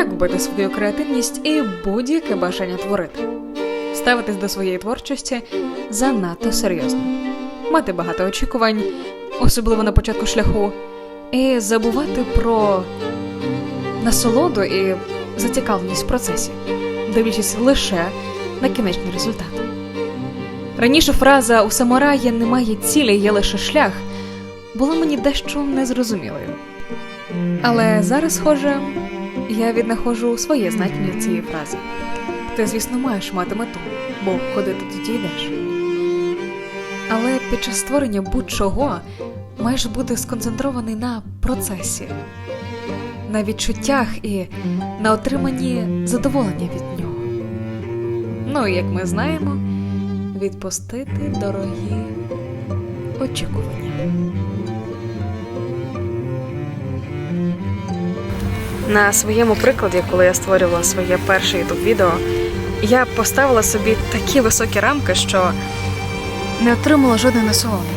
як вбити свою креативність і будь-яке бажання творити, ставитись до своєї творчості занадто серйозно, мати багато очікувань, особливо на початку шляху, і забувати про насолоду і зацікавленість в процесі, дивлячись лише на кінечний результат. Раніше фраза у самурая немає цілі, є лише шлях була мені дещо незрозумілою. Але зараз, схоже, я віднаходжу своє значення цієї фрази. Ти, звісно, маєш мати мету, бо куди ти тоді йдеш. Але під час створення будь-чого маєш бути сконцентрований на процесі, на відчуттях і на отриманні задоволення від нього. Ну як ми знаємо, відпустити дорогі очікування. На своєму прикладі, коли я створювала своє перше youtube відео, я поставила собі такі високі рамки, що не отримала жодної насолоди.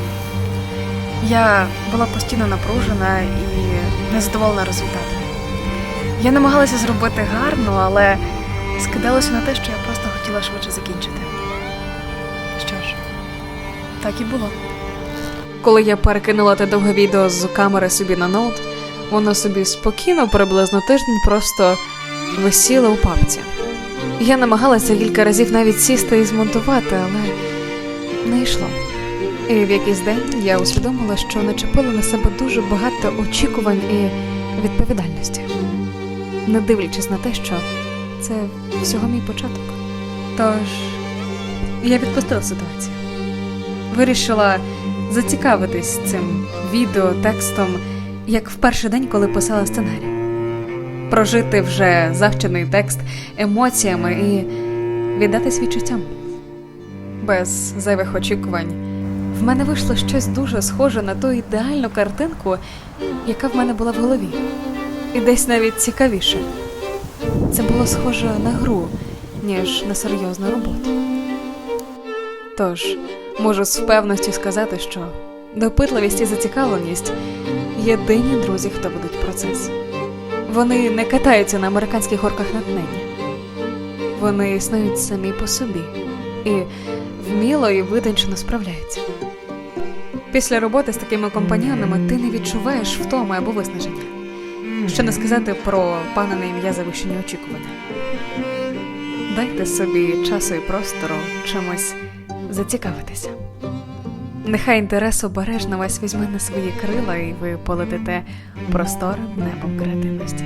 Я була постійно напружена і незадоволена результатом. Я намагалася зробити гарно, але скидалося на те, що я просто хотіла швидше закінчити. Що ж, так і було. Коли я перекинула те довге відео з камери собі на ноут, воно собі спокійно, приблизно тиждень, просто висіло у папці. Я намагалася кілька разів навіть сісти і змонтувати, але не йшло. І в якийсь день я усвідомила, що начепила на себе дуже багато очікувань і відповідальності, не дивлячись на те, що це всього мій початок. Тож я відпустила ситуацію. Вирішила зацікавитись цим відео, текстом, як в перший день, коли писала сценарій. Прожити вже завчений текст емоціями і віддатись відчуттям. Без зайвих очікувань. В мене вийшло щось дуже схоже на ту ідеальну картинку, яка в мене була в голові. І десь навіть цікавіше. Це було схоже на гру, ніж на серйозну роботу. Тож, можу з впевненістю сказати, що допитливість і зацікавленість єдині друзі, хто ведуть процес. Вони не катаються на американських горках на днені. Вони існують самі по собі і вміло і витончено справляються. Після роботи з такими компаньонами ти не відчуваєш втоми або виснаження. Що не сказати про пане на ім'я завищені очікування. Дайте собі часу і простору чимось зацікавитися. Нехай інтерес обережно вас візьме на свої крила, і ви полетите просторим небом креативності.